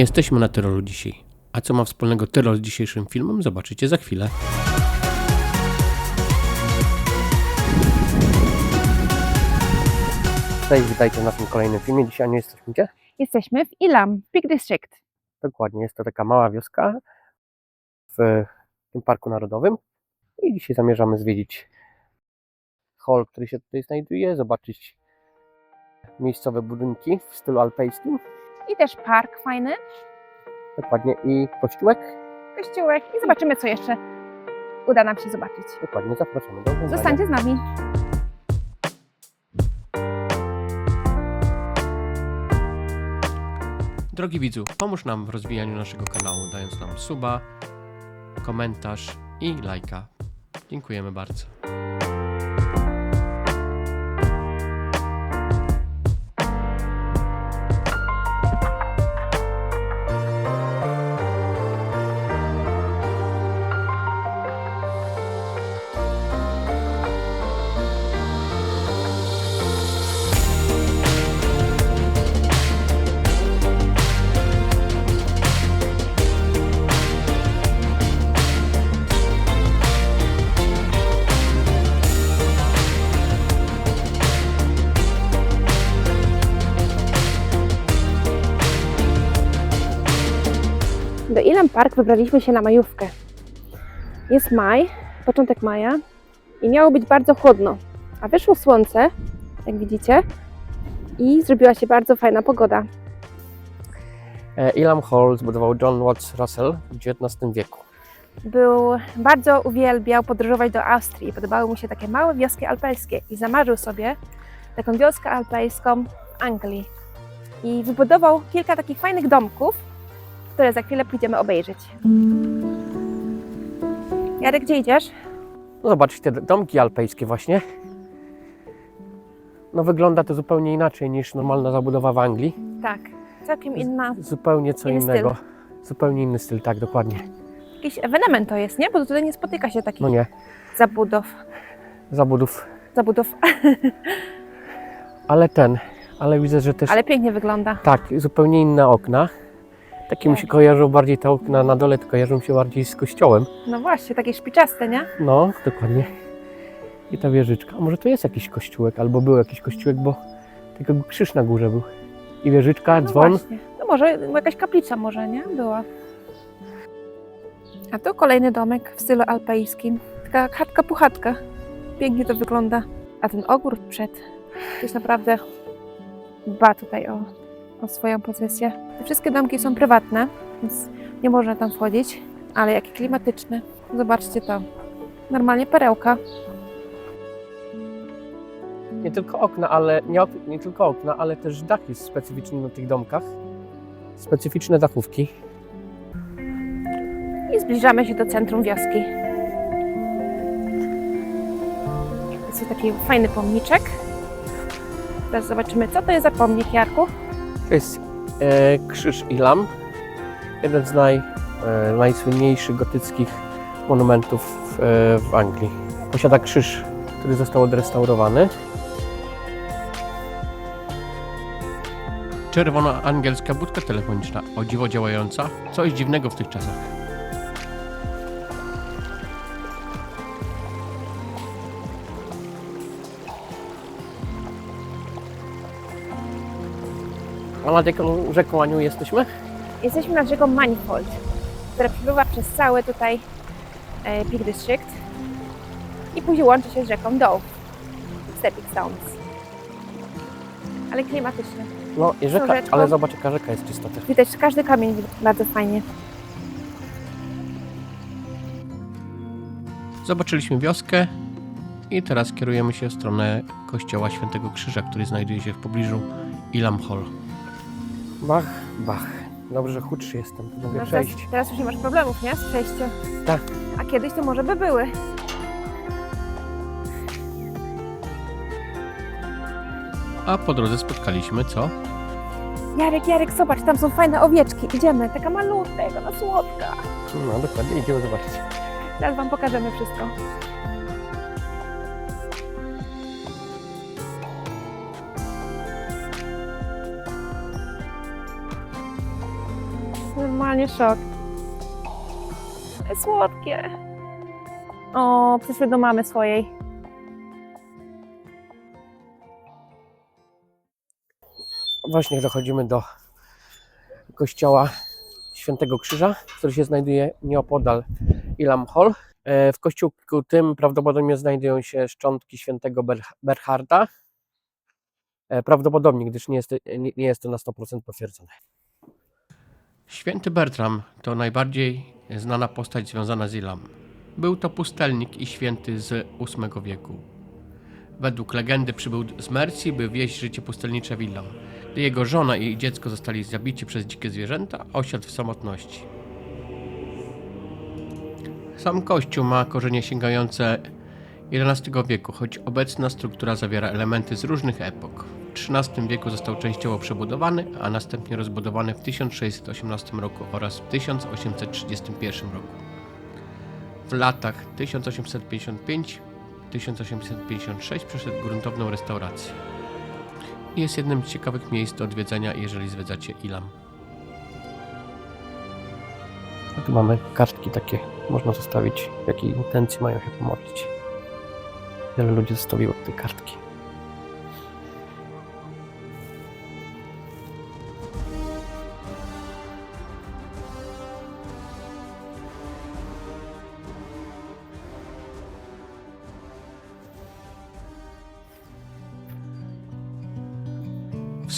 Nie, jesteśmy na Tyrolu dzisiaj. A co ma wspólnego Tyrol z dzisiejszym filmem, zobaczycie za chwilę. Cześć, witajcie w naszym kolejnym filmie. Dzisiaj nie jesteśmy gdzie? Jesteśmy w Ilam, Peak District. Dokładnie, jest to taka mała wioska w tym Parku Narodowym. I dzisiaj zamierzamy zwiedzić hol, który się tutaj znajduje, zobaczyć miejscowe budynki w stylu alpejskim. I też park fajny, Dokładnie, i kościółek. kościółek i zobaczymy, co jeszcze uda nam się zobaczyć. Dokładnie, zapraszamy do oglądania. Zostańcie z nami. Drogi widzu, pomóż nam w rozwijaniu naszego kanału, dając nam suba, komentarz i lajka. Dziękujemy bardzo. Do Ilam Park wybraliśmy się na majówkę. Jest maj, początek maja i miało być bardzo chłodno, a wyszło słońce, jak widzicie, i zrobiła się bardzo fajna pogoda. E, Elam Hall zbudował John Watts Russell w XIX wieku. Był bardzo uwielbiał podróżować do Austrii. Podobały mu się takie małe wioski alpejskie i zamarzył sobie taką wioskę alpejską w Anglii. I wybudował kilka takich fajnych domków, które za chwilę pójdziemy obejrzeć. Jarek, gdzie idziesz? No zobaczcie, te domki alpejskie właśnie. No wygląda to zupełnie inaczej niż normalna zabudowa w Anglii. Tak, całkiem inna. Zupełnie co innego. Zupełnie inny styl, tak, dokładnie. Jakiś ewenement to jest, nie? Bo tutaj nie spotyka się takich No nie, zabudów. zabudów. zabudów. Ale ten, ale widzę, że też Ale pięknie wygląda. tak, zupełnie inne okna. Takie mi się kojarzą bardziej te okna na dole, to kojarzą się bardziej z kościołem. No właśnie, takie szpiczaste, nie? No, dokładnie. I ta wieżyczka. A może to jest jakiś kościółek, albo był jakiś kościółek, bo tylko krzyż na górze był. I wieżyczka, No dzwon. właśnie. No może jakaś kaplica może, nie? Była. A tu kolejny domek w stylu alpejskim. Taka chatka puchatka. Pięknie to wygląda. A ten ogród przed to jest naprawdę dba tutaj o, o swoją pozycję. Te wszystkie domki są prywatne, więc nie można tam wchodzić. Ale jakie klimatyczne. Zobaczcie to. Normalnie perełka. Nie tylko okna, ale nie, ok- nie tylko okna, ale też dach jest specyficzny na tych domkach. Specyficzne dachówki. I zbliżamy się do centrum wioski. Jest tu taki fajny pomniczek. Teraz zobaczymy, co to jest za pomnik, Jarku. To jest e, krzyż Ilam. Jeden z naj, e, najsłynniejszych gotyckich monumentów w, e, w Anglii. Posiada krzyż, który został odrestaurowany. Czerwona angielska budka telefoniczna, o dziwo działająca. Coś dziwnego w tych czasach. A nad jaką rzeką Aniu jesteśmy? Jesteśmy nad rzeką Manifold, która przepływa przez cały tutaj e, Peak District i później łączy się z rzeką Dove, Stepping Stones. Ale klimatycznie. No i rzeka, rzeczką. ale zobacz jaka rzeka jest czysta też. Widać każdy kamień bardzo fajnie. Zobaczyliśmy wioskę i teraz kierujemy się w stronę kościoła Świętego Krzyża, który znajduje się w pobliżu Ilam Hall. Bach, bach. Dobrze, że chudszy jestem, to mogę No teraz, przejść. teraz już nie masz problemów, nie? Z przejściem. Tak. A kiedyś to może by były. A po drodze spotkaliśmy co? Jarek, Jarek, zobacz, tam są fajne owieczki. Idziemy, taka malutka, jak ona słodka. No dokładnie, idziemy zobaczyć. Teraz Wam pokażemy wszystko. Normalnie szok. Słodkie. O, przyszły do mamy swojej. Właśnie dochodzimy do kościoła Świętego Krzyża, który się znajduje nieopodal Ilam Hall. E, W kościółku tym prawdopodobnie znajdują się szczątki świętego Ber- Berharda. E, Prawdopodobnie, gdyż nie jest, nie nie jest to na 100% potwierdzone. Święty Bertram to najbardziej znana postać związana z Ilam. Był to pustelnik i święty z VIII wieku. Według legendy przybył z Mercji, by wieść życie pustelnicze w Ilam. Gdy jego żona i dziecko zostali zabici przez dzikie zwierzęta, osiadł w samotności. Sam kościół ma korzenie sięgające XI wieku, choć obecna struktura zawiera elementy z różnych epok. W XIII wieku został częściowo przebudowany, a następnie rozbudowany w 1618 roku oraz w 1831 roku. W latach 1855-1856 przeszedł gruntowną restaurację. Jest jednym z ciekawych miejsc do odwiedzenia, jeżeli zwiedzacie Ilam. Tu mamy kartki takie, można zostawić, w jakiej intencji mają się pomodlić. Wiele ludzi zostawiło te kartki.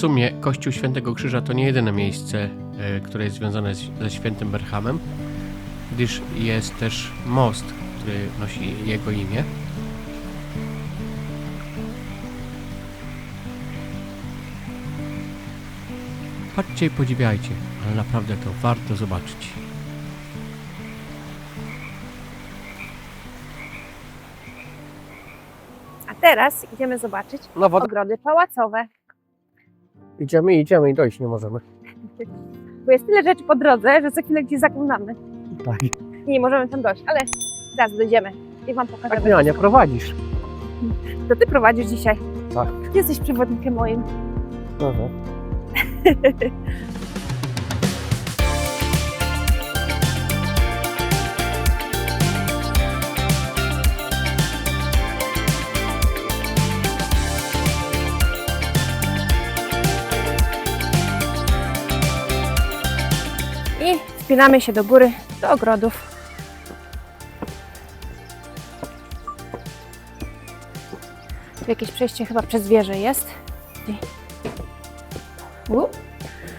Sumie Kościół Świętego Krzyża to nie jedyne miejsce, e, które jest związane ze świętym Berhamem, gdyż jest też most, który nosi jego imię. Chodźcie i podziwiajcie, ale naprawdę to warto zobaczyć. A teraz idziemy zobaczyć No ogrody pałacowe. Idziemy, idziemy i dojść nie możemy. Bo jest tyle rzeczy po drodze, że za chwilę gdzieś zaglądamy. Tak. I nie możemy tam dojść, ale zaraz dojdziemy. I wam pokażę. Tak, nie, Ania, prowadzisz. To ty prowadzisz dzisiaj. Tak. Ty jesteś przewodnikiem moim. Aha. wspinamy się do góry, do ogrodów. Tu jakieś przejście chyba przez wieżę jest. U,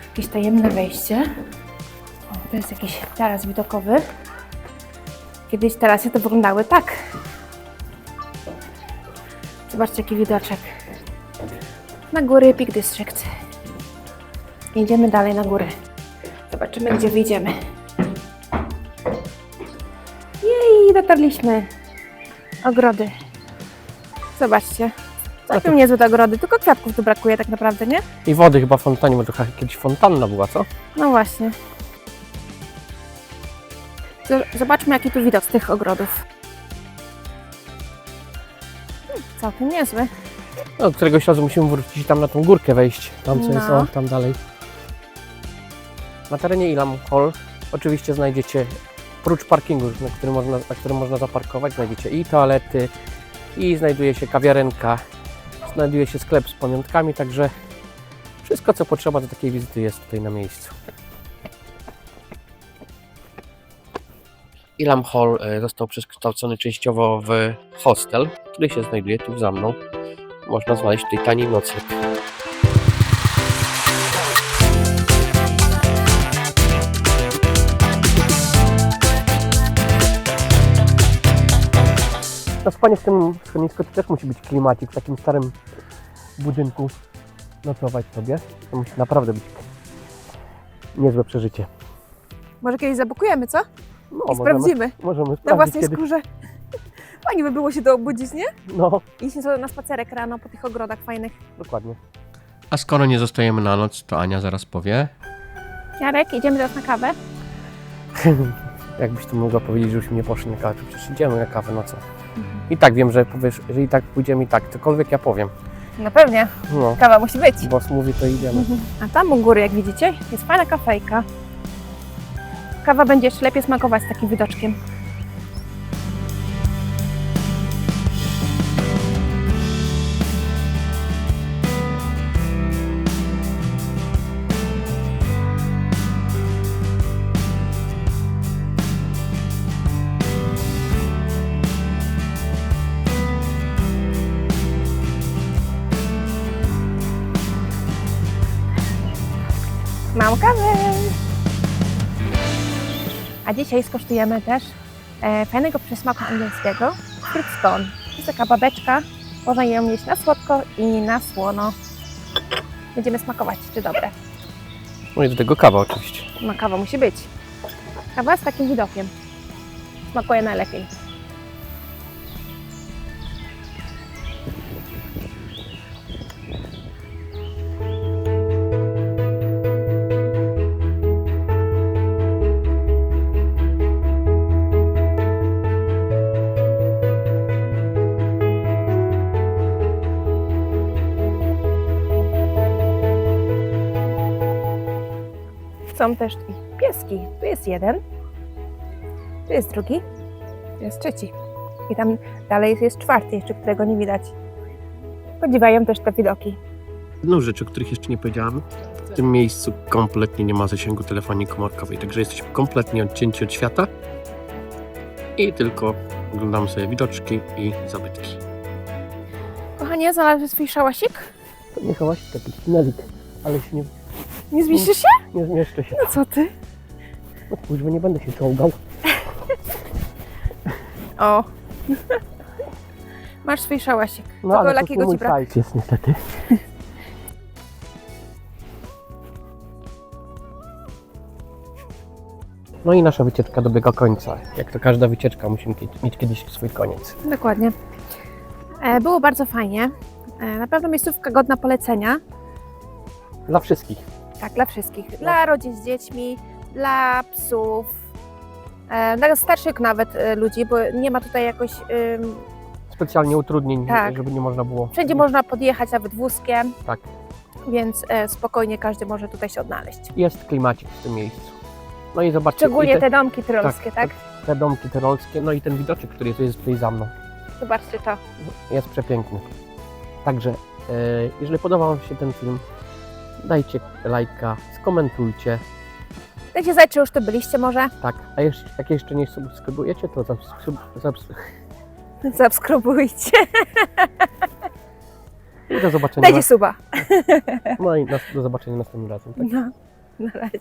jakieś tajemne wejście. O, to jest jakiś taras widokowy. Kiedyś tarasy to wyglądały tak. Zobaczcie jaki widoczek. Na góry Peak District. Idziemy dalej na górę. Zobaczymy, gdzie wyjdziemy. Jej, dotarliśmy. Ogrody. Zobaczcie. Całkiem niezłe te ogrody, tylko kwiatków tu brakuje tak naprawdę, nie? I wody chyba w fontannie, bo chyba kiedyś fontanna była, co? No właśnie. Zobaczmy, jaki tu widok z tych ogrodów. Hmm, Całkiem niezły. No, któregoś razu musimy wrócić i tam na tą górkę wejść. Tam co jest, No. o, tam dalej. Na terenie Ilam Hall oczywiście znajdziecie, prócz parkingu, na którym można, na którym można zaparkować, znajdziecie i toalety, i znajduje się kawiarenka, znajduje się sklep z pamiątkami, także wszystko co potrzeba do takiej wizyty jest tutaj na miejscu. Ilam Hall e, został przekształcony częściowo w hostel, który się znajduje tu za mną. Można znaleźć tutaj tani nocleg. Na spanie w tym schronisku to też musi być klimacik w takim starym budynku nocować sobie. To musi naprawdę być niezłe przeżycie. Może kiedyś zabukujemy, co? No, I sprawdzimy. Możemy Na sprawdzić własnej kiedyś. skórze. Fajnie by było się to obudzić, nie? No, Iść sobie na spacerek rano po tych ogrodach fajnych. dokładnie. A skoro nie zostajemy na noc, to Ania zaraz powie. Jarek, idziemy teraz na kawę. Jakbyś tu mogła powiedzieć, żebyśmy nie poszli na kawę, to przecież idziemy na kawę, no co? I tak wiem, że powiesz, że i tak pójdziemy i tak, cokolwiek ja powiem. No pewnie, No, kawa musi być. boss mówi, to idziemy. A tam u góry, jak widzicie, jest fajna kafejka. kawa będzie jeszcze lepiej smakować z takim widoczkiem. Kawę! A dzisiaj skosztujemy też e, fajnego przysmaku angielskiego, fruit scone. To jest taka babeczka, można ją jeść na słodko i na słono. Będziemy smakować, czy dobre. No i do tego kawa oczywiście. No kawa musi być. Kawa z takim widokiem. Smakuje najlepiej. Są też i pieski. Tu jest jeden, tu jest drugi, tu jest trzeci. I tam dalej jest czwarty jeszcze, którego nie widać. Podziwiają też te widoki. Jedną rzecz, o których jeszcze nie powiedziałem, w tym miejscu kompletnie nie ma zasięgu telefonii komórkowej, także jesteśmy kompletnie odcięci od świata i tylko oglądamy sobie widoczki i zabytki. Kochanie, znalazłeś swój szałasik? To nie chałaś taki tunelik, ale się nie, Nie zmieścisz się? nie zmieszczę się. No co ty? No kurwa, nie będę się czołgał. O. Masz swój szałasik. No Tylko ale to lakiego tu mój ci brak. jest niestety. No i nasza wycieczka dobiega końca. Jak to każda wycieczka musi mieć- mieć kiedyś swój koniec. Dokładnie. E, Było bardzo fajnie. E, Na pewno miejscówka godna polecenia. Dla wszystkich. Tak, dla wszystkich. Dla rodzin z dziećmi, dla psów, e, dla starszych nawet e, ludzi, bo nie ma tutaj jakoś. ym, Specjalnie utrudnień, Tak. żeby nie można było. Wszędzie można podjechać nawet wózkiem, Tak. więc e, spokojnie każdy może tutaj się odnaleźć. Jest klimacik w tym miejscu. No i zobaczcie. Szczególnie te domki tyrolskie, tak? Te domki tyrolskie, no i ten widoczek, który tu jest tutaj za mną. Zobaczcie to. Jest przepiękny. Także, e, jeżeli podobał Wam się ten film, dajcie lajka, skomentujcie. Dajcie znać, czy już tu byliście może. Tak, a jeszcze, jak jeszcze nie subskrybujecie, to subskryb, subs, Subskrybujcie. i do zobaczenia. Dajcie suba. No i nas, do zobaczenia następnym razem. Tak? No, na razie.